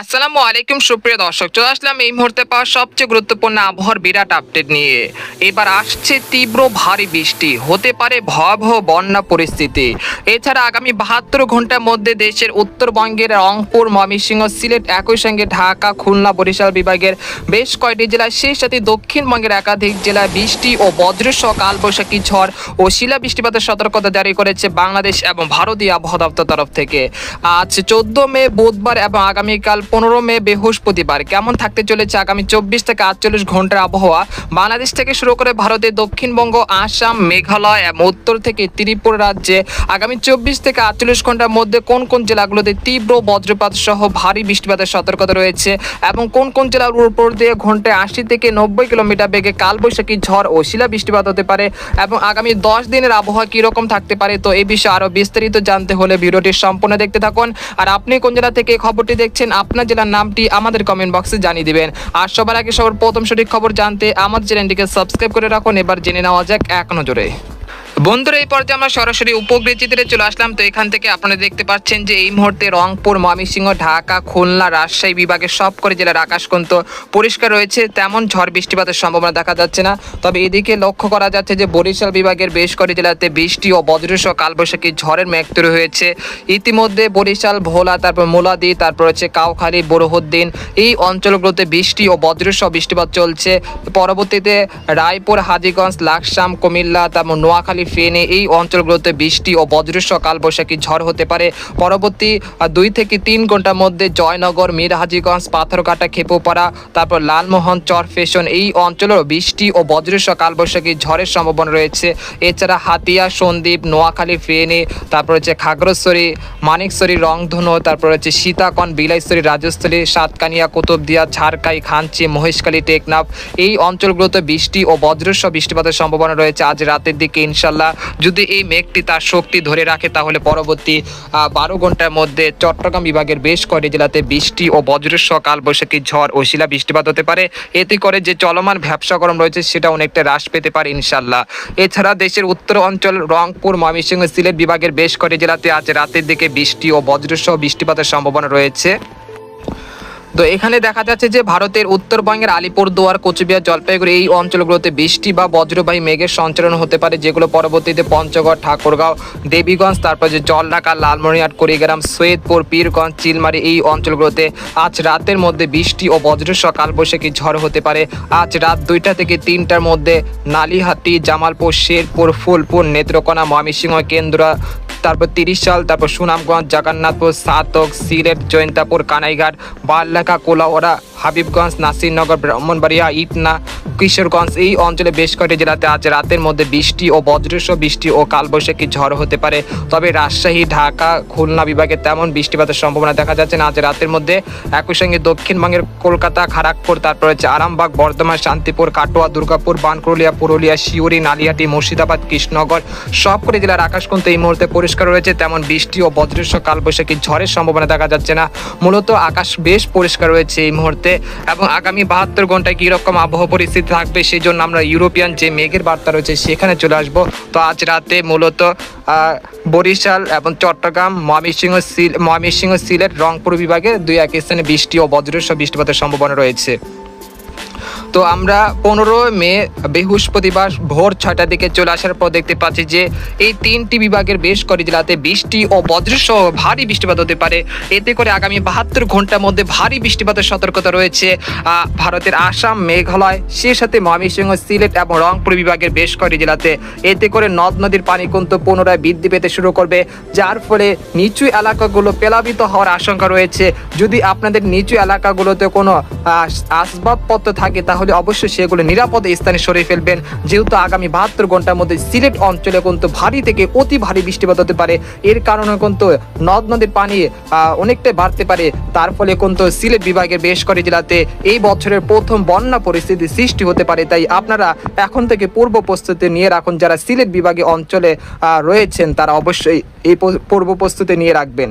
আসসালামু আলাইকুম, সুপ্রিয় দর্শক। চলে আসলাম এই মুহূর্তে পাওয়া সবচেয়ে গুরুত্বপূর্ণ আবহাওয়ার বিরাট আপডেট নিয়ে। এবার আসছে তীব্র ভারী বৃষ্টি। হতে পারে ভয়াবহ বন্যা পরিস্থিতি। এছাড়া আগামী বাহাত্তর ঘণ্টার মধ্যে দেশের উত্তরবঙ্গের রংপুর, ময়মনসিংহ, সিলেট একই সঙ্গে ঢাকা, খুলনা, বরিশাল বিভাগের বেশ কয়েকটি জেলায়, সেই সাথে দক্ষিণবঙ্গের একাধিক জেলায় বৃষ্টি ও বজ্রসহ কালবৈশাখী ঝড় ও শিলা বৃষ্টিপাতের সতর্কতা জারি করেছে বাংলাদেশ এবং ভারতীয় আবহাওয়া দপ্তর তরফ থেকে। আজ চোদ্দ মে, বুধবার এবং আগামীকাল পনেরো মে বৃহস্পতিবার। কেমন থাকতে চলেছে আগামী চব্বিশ থেকে আটচল্লিশ ঘণ্টার আবহাওয়া? বাংলাদেশ থেকে শুরু করে ভারতের দক্ষিণবঙ্গ, আসাম, মেঘালয় এবং উত্তর থেকে ত্রিপুরা রাজ্যে আগামী চব্বিশ থেকে আটচল্লিশ ঘণ্টার মধ্যে কোন কোন জেলাগুলোতে তীব্র বজ্রপাত সহ ভারী বৃষ্টিপাতের সতর্কতা রয়েছে এবং কোন কোন জেলার উপর দিয়ে ঘন্টায় আশি থেকে নব্বই কিলোমিটার বেগে কালবৈশাখী ঝড় ও শিলা বৃষ্টিপাত হতে পারে এবং আগামী দশ দিনের আবহাওয়া কীরকম থাকতে পারে তো এই বিষয়ে আরও বিস্তারিত জানতে হলে ভিডিওটি সম্পূর্ণ দেখতে থাকুন। আর আপনি কোন জেলা থেকে খবরটি দেখছেন আপনার জেলার নামটি আমাদের কমেন্ট বক্সে জানিয়ে দিবেন। আর সবার আগে সবার প্রথম সঠিক খবর জানতে আমাদের চ্যানেলটিকে সাবস্ক্রাইব করে রাখুন। এবার জেনে নেওয়া যাক এক নজরে। বন্ধুরা, এই পর্যায়ে আমরা সরাসরি উপগ্রহ চিত্রে চলে আসলাম। তো এখান থেকে আপনারা দেখতে পাচ্ছেন যে এই মুহূর্তে রংপুর, ময়মনসিংহ, ঢাকা, খুলনা, রাজশাহী বিভাগের সব করে জেলার আকাশ কিন্তু পরিষ্কার রয়েছে। তেমন ঝড় বৃষ্টিপাতের সম্ভাবনা দেখা যাচ্ছে না। তবে এদিকে লক্ষ্য করা যাচ্ছে যে বরিশাল বিভাগের বেশ কয়েকটি জেলাতে বৃষ্টি ও বজ্রসহ কালবৈশাখী ঝড়ের মেঘ তৈরি হয়েছে। ইতিমধ্যে বরিশাল, ভোলা, তারপর মোলাদি, তারপর হচ্ছে কাউখালী বড়হদ্দিন এই অঞ্চলগুলোতে বৃষ্টি ও বজ্রসহ বৃষ্টিপাত চলছে। পরবর্তীতে রায়পুর, হাজীগঞ্জ, লাকসাম, কুমিল্লা, তারপর নোয়াখালী ফেনী এই অঞ্চলগুলোতে বৃষ্টি ও বজ্রসহ কালবৈশাখী ঝড় হতে পারে। পরবর্তী দুই থেকে তিন ঘণ্টার মধ্যে জয়নগর মীর হাজীগঞ্জ পাথরঘাটা, খেপুপাড়া, তারপর লালমোহন, চর ফেশন এই অঞ্চলেও বৃষ্টি ও বজ্রসহ কালবৈশাখী ঝড়ের সম্ভাবনা রয়েছে। এছাড়া হাতিয়া, সন্দ্বীপ, নোয়াখালী ফেনে তারপর হচ্ছে খাগড়শ্বরী মানিকশ্বরী রংধনু, তারপর হচ্ছে সীতাকন বিলাইশ্বরী রাজস্থলী, সাতকানিয়া, কুতুবদিয়া ঝাড়কাই খাঞ্চি, মহেশখালী, টেকনাফ এই অঞ্চলগুলোতে বৃষ্টি ও বজ্রসহ বৃষ্টিপাতের সম্ভাবনা রয়েছে। আজ রাতের দিকে ইনশাল্লাহ যদি এই মেঘটি তার শক্তি ধরে রাখে, তাহলে পরবর্তী বারো ঘণ্টার মধ্যে চট্টগ্রাম বিভাগের বেশ কয়েকটি জেলাতে বৃষ্টি ও বজ্রসহ কালবৈশাখী ঝড় ও শিলা বৃষ্টিপাত হতে পারে। এতে করে যে চলমান ব্যবসা গরম রয়েছে, সেটা অনেকটা হ্রাস পেতে পারে ইনশাল্লাহ এছাড়া দেশের উত্তর অঞ্চল, রংপুর, ময়মনসিংহ, সিলেট বিভাগের বেশ কয়েকটি জেলাতে আজ রাতের দিকে বৃষ্টি ও বজ্রসহ বৃষ্টিপাতের সম্ভাবনা রয়েছে। তো এখানে দেখা যাচ্ছে যে ভারতের উত্তরবঙ্গের আলিপুরদুয়ার, কোচবিহার, জলপাইগুড়ি এই অঞ্চলগুলোতে বৃষ্টি বা বজ্রবাহী মেঘের সঞ্চালন হতে পারে, যেগুলো পরবর্তীতে পঞ্চগড়, ঠাকুরগাঁও, দেবীগঞ্জ, তারপর যে জলঢাকা, লালমনিরহাট, কুড়িগ্রাম, সৈয়দপুর, পীরগঞ্জ, চিলমারি এই অঞ্চলগুলোতে আজ রাতের মধ্যে বৃষ্টি ও বজ্রসহ কালবৈশাখী ঝড় হতে পারে। আজ রাত দুইটা থেকে তিনটার মধ্যে নালিহাটি, জামালপুর, শেরপুর, ফুলপুর, নেত্রকোনা, ময়মনসিংহ, কেন্দ্রা তারপর তিরিশ সাল, তারপর সুনামগঞ্জ, জগন্নাথপুর, সাতক, সিলেট জয়ন্তাপুর কানাইঘাট বারলেখা কোলাওড়া, হাবিবগঞ্জ, নাসিরনগর, ব্রাহ্মণবাড়িয়া, ইটনা, কিশোরগঞ্জ এই অঞ্চলে বেশ কয়েকটি জেলাতে আজ রাতের মধ্যে বৃষ্টি ও বজ্রসহ বৃষ্টি ও কালবৈশাখী ঝড় হতে পারে। তবে রাজশাহী, ঢাকা, খুলনা বিভাগে তেমন বৃষ্টিপাতের সম্ভাবনা দেখা যাচ্ছে না। আজ রাতের মধ্যে একই সঙ্গে দক্ষিণবঙ্গের কলকাতা খড়গপুর তারপর হচ্ছে আরামবাগ, বর্ধমান, শান্তিপুর, কাটোয়া, দুর্গাপুর বানকুরুলিয়া পুরুলিয়া শিউরি নালিয়াটি, মুর্শিদাবাদ, কৃষ্ণনগর সবকটি জেলার আকাশ কিন্তু এই মুহূর্তে পরিষ্কার রয়েছে, তেমন বৃষ্টি ও বজ্রসহ কালবৈশাখী ঝড়ের সম্ভাবনা দেখা যাচ্ছে না। মূলত আকাশ বেশ পরিষ্কার রয়েছে এই মুহূর্তে এবং আগামী বাহাত্তর ঘন্টায় কীরকম আবহাওয়া পরিস্থিতি থাকবে সেই জন্য আমরা ইউরোপিয়ান যে মেঘের বার্তা রয়েছে সেখানে চলে আসব। তো আজ রাতে মূলত বরিশাল এবং চট্টগ্রাম, ময়মনসিংহ, সিল, ময়মনসিংহ, সিলেট, রংপুর বিভাগে দুই এক স্থানে বৃষ্টি ও বজ্রসহ বৃষ্টিপাতের সম্ভাবনা রয়েছে। তো আমরা পনেরো মে, বৃহস্পতিবার ভোর ছয়টার দিকে চলে আসার পর দেখতে পাচ্ছি যে এই তিনটি বিভাগের বেশ কয়েকটি জেলাতে বৃষ্টি ও বজ্রসহ ভারী বৃষ্টিপাত হতে পারে। এতে করে আগামী বাহাত্তর ঘণ্টার মধ্যে ভারী বৃষ্টিপাতের সতর্কতা রয়েছে। ভারতের আসাম, মেঘালয়, সেই সাথে ময়মনসিংহ, সিলেট এবং রংপুর বিভাগের বেশ কয়েকটি জেলাতে। এতে করে নদ নদীর পানি কিন্তু পুনরায় বৃদ্ধি পেতে শুরু করবে। যার ফলে নিচু এলাকাগুলো প্লাবিত হওয়ার আশঙ্কা রয়েছে। যদি আপনাদের নিচু এলাকাগুলোতে কোনো আসবাবপত্র থাকে তাহলে অবশ্যই সেগুলো নিরাপদ স্থানে সরিয়ে ফেলবেন। যেহেতু আগামী বাহাত্তর ঘণ্টার মধ্যে সিলেট অঞ্চলে কিন্তু ভারী থেকে অতি ভারী বৃষ্টিপাত হতে পারে। এর কারণে কিন্তু নদ নদীর পানি অনেকটাই বাড়তে পারে। তার ফলে কিন্তু সিলেট বিভাগের বেশ কয়েকটি জেলাতে এই বছরের প্রথম বন্যা পরিস্থিতি সৃষ্টি হতে পারে। তাই আপনারা এখন থেকে পূর্ব প্রস্তুতি নিয়ে রাখুন। যারা সিলেট বিভাগে অঞ্চলে রয়েছেন, তারা অবশ্যই এই পূর্ব প্রস্তুতি নিয়ে রাখবেন।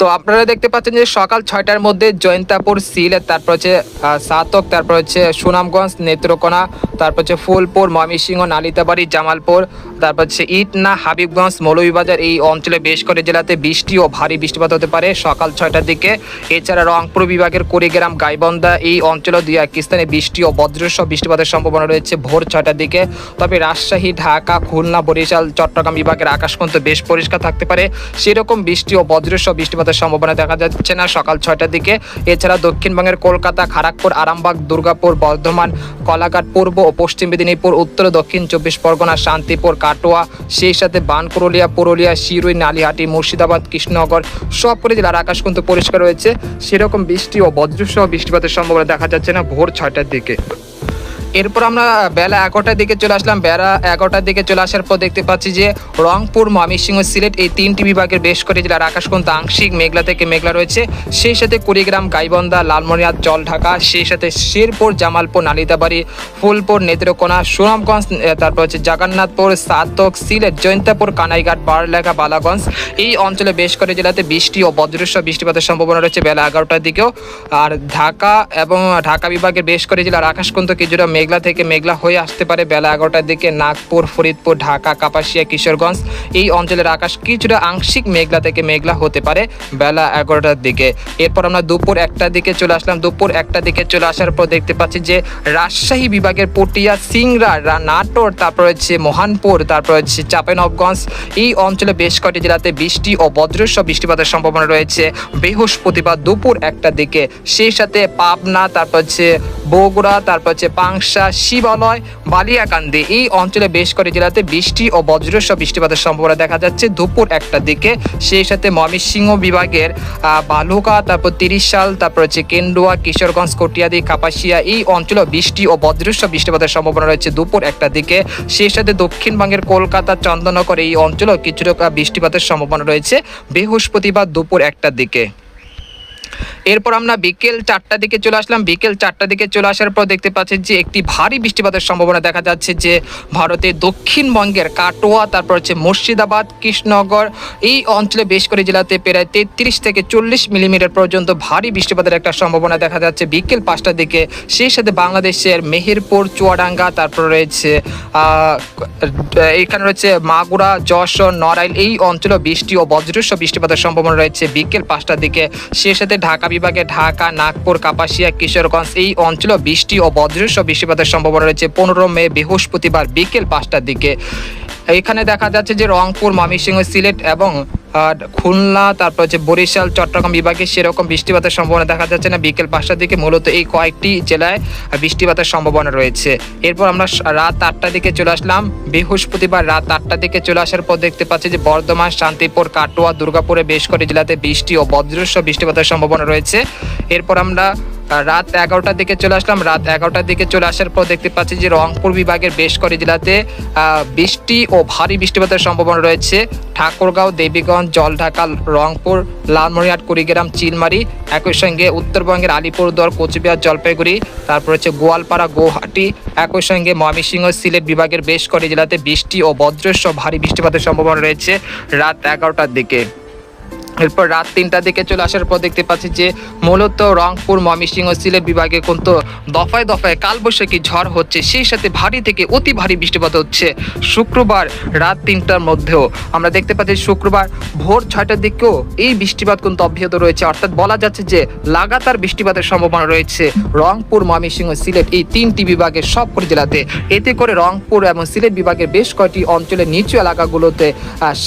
তো আপনারা দেখতে পাচ্ছেন যে সকাল ছয়টার মধ্যে জয়ন্তাপুর সিলেট তারপর হচ্ছে সাতক, তারপর হচ্ছে সুনামগঞ্জ, নেত্রকোনা, তারপর হচ্ছে ফুলপুর, ময়মনসিংহ, নালিতাবাড়ি, জামালপুর, তারপর হচ্ছে ইটনা, হাবিবগঞ্জ, মৌলভীবাজার এই অঞ্চলে বেশ করে জেলাতে বৃষ্টি ও ভারী বৃষ্টিপাত হতে পারে সকাল ছয়টার দিকে। এছাড়া রংপুর বিভাগের কুড়িগ্রাম, গাইবন্ধা এই অঞ্চলে দুই এক স্থানে বৃষ্টি ও বজ্রসহ বৃষ্টিপাতের সম্ভাবনা রয়েছে ভোর ছয়টার দিকে। তবে রাজশাহী, ঢাকা, খুলনা, বরিশাল, চট্টগ্রাম বিভাগের আকাশ কিন্তু বেশ পরিষ্কার থাকতে পারে। সেরকম বৃষ্টি ও বজ্রসহ বৃষ্টিপাতের সম্ভাবনা দেখা যাচ্ছে না। সকাল ছয়টার দিকে এছাড়া দক্ষিণবঙ্গের কলকাতা খড়গপুর আরামবাগ, দুর্গাপুর, বর্ধমান, কলাঘাট, পূর্ব ও পশ্চিম মেদিনীপুর, উত্তর দক্ষিণ চব্বিশ পরগনা, শান্তিপুর, কাটোয়া, সেই সাথে বানকুরলিয়া পুরুলিয়া শিরুই নালিহাটি, মুর্শিদাবাদ, কৃষ্ণনগর সবকটি জেলার আকাশ কিন্তু পরিষ্কার রয়েছে। সেরকম বৃষ্টি ও বজ্রসহ বৃষ্টিপাতের সম্ভাবনা দেখা যাচ্ছে না ভোর ছয়টার দিকে। এরপর আমরা বেলা এগারোটার দিকে চলে আসলাম। বেলা এগারোটার দিকে চলে আসার পর দেখতে পাচ্ছি যে রংপুর ময়মনসিংহ সিলেট এই তিনটি বিভাগের বেশ করে জেলার আকাশ কিন্তু আংশিক মেঘলা থেকে মেঘলা রয়েছে। সেই সাথে কুড়িগ্রাম, গাইবন্ধা জল ঢাকা সেই সাথে শেরপুর, জামালপুর নালিতাবাড়ি ফুলপুর, নেত্রকোনা, সুনামগঞ্জ তারপর হচ্ছে জগন্নাথপুর, সাতক, সিলেট জয়ন্তাপুর কানাইঘাট বারলেখা বালাগঞ্জ। এই অঞ্চলে বেশ করে জেলাতে বৃষ্টি ও বজ্রসহ বৃষ্টিপাতের সম্ভাবনা রয়েছে বেলা এগারোটার দিকেও। আর ঢাকা এবং ঢাকা বিভাগের বেশ করে জেলার আকাশ কিন্তু কিছুটা মেঘলা থেকে মেঘলা হয়ে আসতে পারে বেলা এগারোটার দিকে নাগপুর, ফরিদপুর, ঢাকা, কাপাসিয়া, কিশোরগঞ্জ। এই অঞ্চলের আকাশ কিছুটা আংশিক মেঘলা থেকে মেঘলা হতে পারে বেলা এগারোটার দিকে। এরপর আমরা দুপুর একটার দিকে চলে আসলাম। দুপুর একটার দিকে চলে আসার পর দেখতে পাচ্ছি যে রাজশাহী বিভাগের পটিয়া, সিংড়া রা- নাটোর তারপর হচ্ছে মহানপুর, তারপর হচ্ছে চাঁপাইনবগঞ্জ এই অঞ্চলে বেশ কয়েকটি জেলাতে বৃষ্টি ও বজ্রসহ বৃষ্টিপাতের সম্ভাবনা রয়েছে। বৃহস্পতিবার দুপুর একটার দিকে। সেই সাথে পাবনা, তারপর হচ্ছে বগুড়া, তারপর হচ্ছে পাংশা, শিবালয়, বালিয়াকান্দি। এই অঞ্চলে বেশ কয়েকটি জেলাতে বৃষ্টি ও বজ্রসহ বৃষ্টিপাতের সম্ভাবনা দেখা যাচ্ছে দুপুর একটার দিকে। সেই সাথে ময়মনসিংহ বিভাগের বালুকা, তারপর তিরিশ সাল তারপর হচ্ছে কেন্দুয়া, কিশোরগঞ্জ, কটিয়াদি, কাপাসিয়া এই অঞ্চলে বৃষ্টি ও বজ্রসহ বৃষ্টিপাতের সম্ভাবনা রয়েছে দুপুর একটার দিকে। সেই সাথে দক্ষিণবঙ্গের কলকাতা, চন্দননগর এই অঞ্চলেও কিছুটা বৃষ্টিপাতের সম্ভাবনা রয়েছে বৃহস্পতিবার দুপুর একটার দিকে। এরপর আমরা বিকেল চারটার দিকে চলে আসলাম। বিকেল চারটার দিকে চলে আসার পর দেখতে পাচ্ছি যে একটি ভারী বৃষ্টিপাতের সম্ভাবনা দেখা যাচ্ছে যে ভারতের দক্ষিণবঙ্গের কাটোয়া, তারপর হচ্ছে মুর্শিদাবাদ, কৃষ্ণনগর, এই অঞ্চলে বেশ করে জেলাতে প্রায় তেত্রিশ থেকে চল্লিশ মিলিমিটার পর্যন্ত ভারী বৃষ্টিপাতের একটা সম্ভাবনা দেখা যাচ্ছে। বিকেল পাঁচটার দিকে সেই সাথে বাংলাদেশের মেহেরপুর, চুয়াডাঙ্গা, তারপর রয়েছে এখানে রয়েছে মাগুরা, যশোর, নড়াইল, এই অঞ্চলে বৃষ্টি ও বজ্রস্ব বৃষ্টিপাতের সম্ভাবনা রয়েছে। বিকেল পাঁচটার দিকে সেই সাথে ঢাকা বিভাগে ঢাকা, নাগপুর, কাপাসিয়া, কিশোরগঞ্জ এই অঞ্চলে বৃষ্টি ও বজ্রস বৃষ্টিপাতের সম্ভাবনা রয়েছে। পনেরো মে বৃহস্পতিবার বিকেল পাঁচটার দিকে। এখানে দেখা যাচ্ছে যে রংপুর, ময়মনসিংহ, সিলেট এবং খুলনা, তারপর হচ্ছে বরিশাল, চট্টগ্রাম বিভাগে সেরকম বৃষ্টিপাতের সম্ভাবনা দেখা যাচ্ছে না। বিকেল পাঁচটার দিকে মূলত এই কয়েকটি জেলায় বৃষ্টিপাতের সম্ভাবনা রয়েছে। এরপর আমরা রাত আটটার দিকে চলে আসলাম। বৃহস্পতিবার রাত আটটার দিকে চলে আসার পর দেখতে পাচ্ছি যে বর্ধমান, শান্তিপুর, কাটোয়া, দুর্গাপুরে বেশ কয়েকটি জেলাতে বৃষ্টি ও বজ্রস্ব বৃষ্টিপাতের সম্ভাবনা রয়েছে। এরপর আমরা রাত এগারোটার দিকে চলে আসলাম। রাত এগারোটার দিকে চলে আসার পর দেখতে পাচ্ছি যে রংপুর বিভাগের বেশ কয়েকটি জেলাতে বৃষ্টি ও ভারী বৃষ্টিপাতের সম্ভাবনা রয়েছে। ঠাকুরগাঁও, দেবীগঞ্জ, জলঢাকা, রংপুর, লালমনিরহাট, কুড়িগ্রাম, চিলমারি, একই সঙ্গে উত্তরবঙ্গের আলিপুরদুয়ার, কোচবিহার, জলপাইগুড়ি, তারপর হচ্ছে গোয়ালপাড়া গুয়াহাটি একই সঙ্গে ময়মনসিংহ, সিলেট বিভাগের বেশ কয়েকটি জেলাতে বৃষ্টি ও বজ্রসহ ভারী বৃষ্টিপাতের সম্ভাবনা রয়েছে রাত এগারোটার দিকে। এরপর রাত তিনটার দিকে চলে আসার পর দেখতে পাচ্ছি যে মূলত রংপুর, ময়মনসিংহ সিলেট বিভাগে কিন্তু দফায় দফায় কালবৈশাখী ঝড় হচ্ছে। সেই সাথে ভারী থেকে অতি ভারী বৃষ্টিপাত হচ্ছে শুক্রবার রাত তিনটার মধ্যেও। আমরা দেখতে পাচ্ছি শুক্রবার ভোর ছয়টার দিকেও এই বৃষ্টিপাত কিন্তু অব্যাহত রয়েছে। অর্থাৎ বলা যাচ্ছে যে লাগাতার বৃষ্টিপাতের সম্ভাবনা রয়েছে রংপুর, ময়মনসিংহ সিলেট এই তিনটি বিভাগের সবকটি জেলাতে। এতে করে রংপুর এবং সিলেট বিভাগের বেশ কয়েকটি অঞ্চলের নিচু এলাকাগুলোতে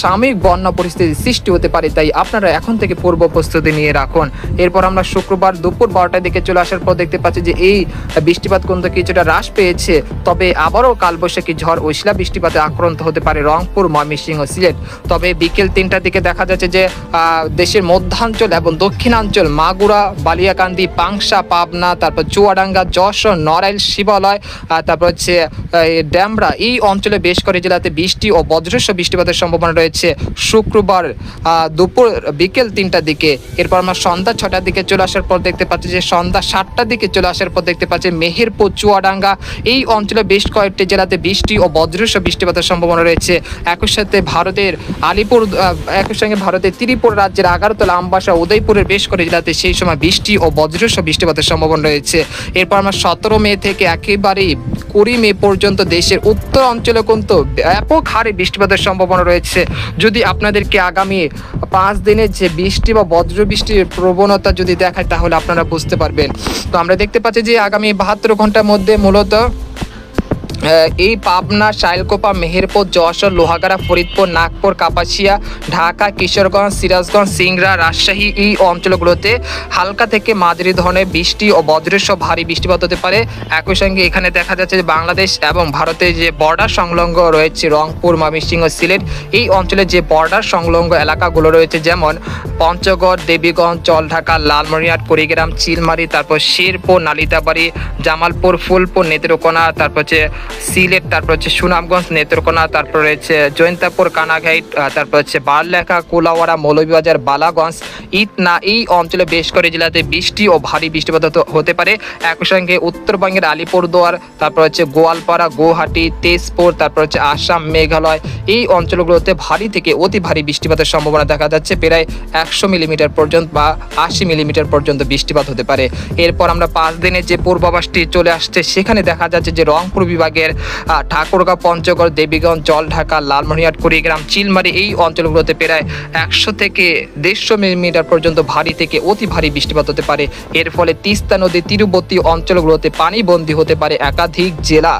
সাময়িক বন্যা পরিস্থিতি সৃষ্টি হতে পারে, তাই আপনারা এখন থেকে পূর্ব প্রস্তুতি নিয়ে রাখুন। এরপর আমরা শুক্রবার দুপুর বারোটার দিকে চলে আসার পর দেখতে পাচ্ছি যে এই বৃষ্টিপাত কিন্তু কিছুটা হ্রাস পেয়েছে। তবে আবারও কালবৈশাখী ঝড় ও শিলা বৃষ্টিপাতে আক্রান্ত হতে পারে রংপুর, ময়মনসিংহ সিলেট। তবে বিকেল তিনটার দিকে দেখা যাচ্ছে যে দেশের মধ্যাঞ্চল এবং দক্ষিণাঞ্চল মাগুরা, বালিয়াকান্দি, পাংশা, পাবনা, তারপর চুয়াডাঙ্গা, যশোর, নড়াইল, শিবালয় তারপর হচ্ছে ড্যামরা এই অঞ্চলে বেশ করে জেলাতে বৃষ্টি ও বজ্রস্ব বৃষ্টিপাতের সম্ভাবনা রয়েছে। শুক্রবার দুপুর বিকেল তিনটার দিকে। এরপর আমরা সন্ধ্যা ছটার দিকে চলে আসার পর দেখতে পাচ্ছি যে সন্ধ্যা সাতটার দিকে চলে আসার পর দেখতে পাচ্ছি মেহেরপুর, চুয়াডাঙ্গা এই অঞ্চলে বেশ কয়েকটি জেলাতে বৃষ্টি ও বজ্রস্ব বৃষ্টিপাতের সম্ভাবনা রয়েছে। একই সাথে ভারতের আলিপুর একই সঙ্গে ভারতের ত্রিপুরা রাজ্যের আগারতলা আমবাসা, উদয়পুরের বেশ করে জেলাতে সেই সময় বৃষ্টি ও বজ্রস্ব বৃষ্টিপাতের সম্ভাবনা রয়েছে। এরপর আমরা সতেরো মে থেকে একেবারেই কুড়ি মে পর্যন্ত দেশের উত্তর অঞ্চলে কিন্তু ব্যাপক হারে বৃষ্টিপাতের সম্ভাবনা রয়েছে। যদি আপনাদেরকে আগামী পাঁচ দিনের যে বৃষ্টি বা বজ্র বৃষ্টির প্রবণতা যদি দেখায়, তাহলে আপনারা বুঝতে পারবেন। তো আমরা দেখতে পাচ্ছি যে আগামী বাহাত্তর ঘণ্টার মধ্যে মূলত এই পাবনা, শাইলকোপা, মেহেরপুর, যশোর, লোহাগাড়া, ফরিদপুর, নাগপুর, কাপাসিয়া, ঢাকা, কিশোরগঞ্জ, সিরাজগঞ্জ, সিংড়া, রাজশাহী এই অঞ্চলগুলোতে হালকা থেকে মাঝারি ধরনের বৃষ্টি ও বজ্রসহ ভারী বৃষ্টিপাত হতে পারে। একই সঙ্গে এখানে দেখা যাচ্ছে যে বাংলাদেশ এবং ভারতের যে বর্ডার সংলগ্ন রয়েছে রংপুর, ময়মনসিংহ, সিলেট, এই অঞ্চলে যে বর্ডার সংলগ্ন এলাকাগুলো রয়েছে যেমন পঞ্চগড়, দেবীগঞ্জ জলঢাকা লালমনিরহাট, কুড়িগ্রাম, চিলমারি, তারপর শেরপুর, নালিতাবাড়ি, জামালপুর, ফুলপুর, নেত্রকোনা, তারপর হচ্ছে সিলেট, তারপর হচ্ছে সুনামগঞ্জ, নেত্রকোনা, তারপর রয়েছে জয়ন্তাপুর কানাঘাইট তারপর হচ্ছে বারলেখা, কুলাওয়াড়া, মৌলভীবাজার, বালাগঞ্জ। ইটনা এই অঞ্চলে বেশ করে জেলাতে বৃষ্টি ও ভারী বৃষ্টিপাত হতে- পারে। একই সঙ্গে উত্তরবঙ্গের আলিপুরদুয়ার, তারপর হচ্ছে গোয়ালপাড়া, গুয়াহাটি, তেজপুর, তারপর হচ্ছে আসাম, মেঘালয়, এই অঞ্চলগুলোতে ভারী থেকে অতি ভারী বৃষ্টিপাতের সম্ভাবনা দেখা যাচ্ছে। প্রায় একশো মিলিমিটার পর্যন্ত বা আশি মিলিমিটার পর্যন্ত বৃষ্টিপাত হতে পারে। এরপর আমরা পাঁচ দিনের যে পূর্বাভাসটি চলে আসছে, সেখানে দেখা যাচ্ছে যে রংপুর বিভাগের ঠাকুরগাঁও, পঞ্চগড়, দেবীগঞ্জ জল জলঢাকা, লালমনিরহাট, কুড়িগ্রাম, চিলমারি এই অঞ্চলগুলোতে প্রায় একশো থেকে দেড়শো মিলিমিটার পর্যন্ত ভারী থেকে অতি ভারী বৃষ্টিপাত হতে পারে। এর ফলে তিস্তা নদী, তীরবর্তী অঞ্চলগুলোতে পানিবন্দী হতে পারে একাধিক জেলা।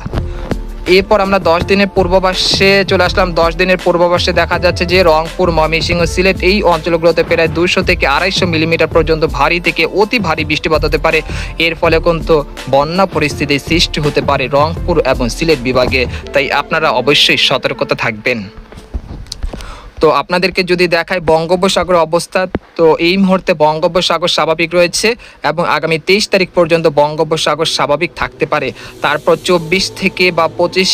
এরপর আমরা দশ দিনের পূর্বাভাসে চলে আসলাম। দশ দিনের পূর্বাভাসে দেখা যাচ্ছে যে রংপুর, ময়মনসিংহ, সিলেট এই অঞ্চলগুলোতে প্রায় দুশো থেকে আড়াইশো মিলিমিটার পর্যন্ত ভারী থেকে অতি ভারী বৃষ্টিপাত হতে পারে। এর ফলে কিন্তু বন্যা পরিস্থিতির সৃষ্টি হতে পারে রংপুর এবং সিলেট বিভাগে। তাই আপনারা অবশ্যই সতর্কতা থাকবেন। তো আপনাদেরকে যদি দেখায় বঙ্গোপসাগর অবস্থা, তো এই মুহূর্তে বঙ্গোপসাগর স্বাভাবিক রয়েছে এবং আগামী তেইশ তারিখ পর্যন্ত বঙ্গোপসাগর স্বাভাবিক থাকতে পারে। তারপর চব্বিশ থেকে বা পঁচিশ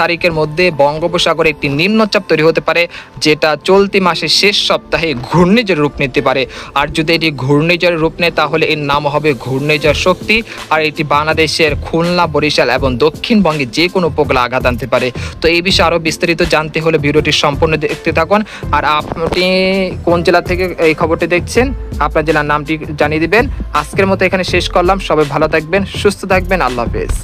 তারিখের মধ্যে বঙ্গোপসাগরে একটি নিম্নচাপ তৈরি হতে পারে, যেটা চলতি মাসের শেষ সপ্তাহে ঘূর্ণিঝড় রূপ নিতে পারে। আর যদি এটি ঘূর্ণিঝড় রূপ নেয়, তাহলে এর নাম হবে ঘূর্ণিঝড় শক্তি। আর এটি বাংলাদেশের খুলনা, বরিশাল এবং দক্ষিণবঙ্গে যে কোনো উপকূলে আঘাত আনতে পারে। তো এই বিষয়ে আরও বিস্তারিত জানতে হলে ভিডিওটি সম্পূর্ণ দেখতে থাকুন। আর আপনি কোন জেলা থেকে এই খবরটি দেখছেন, আপনার জেলার নামটি জানিয়ে দিবেন। আজকের মতো এখানে শেষ করলাম। সবাই ভালো থাকবেন, সুস্থ থাকবেন। আল্লাহ হাফেজ।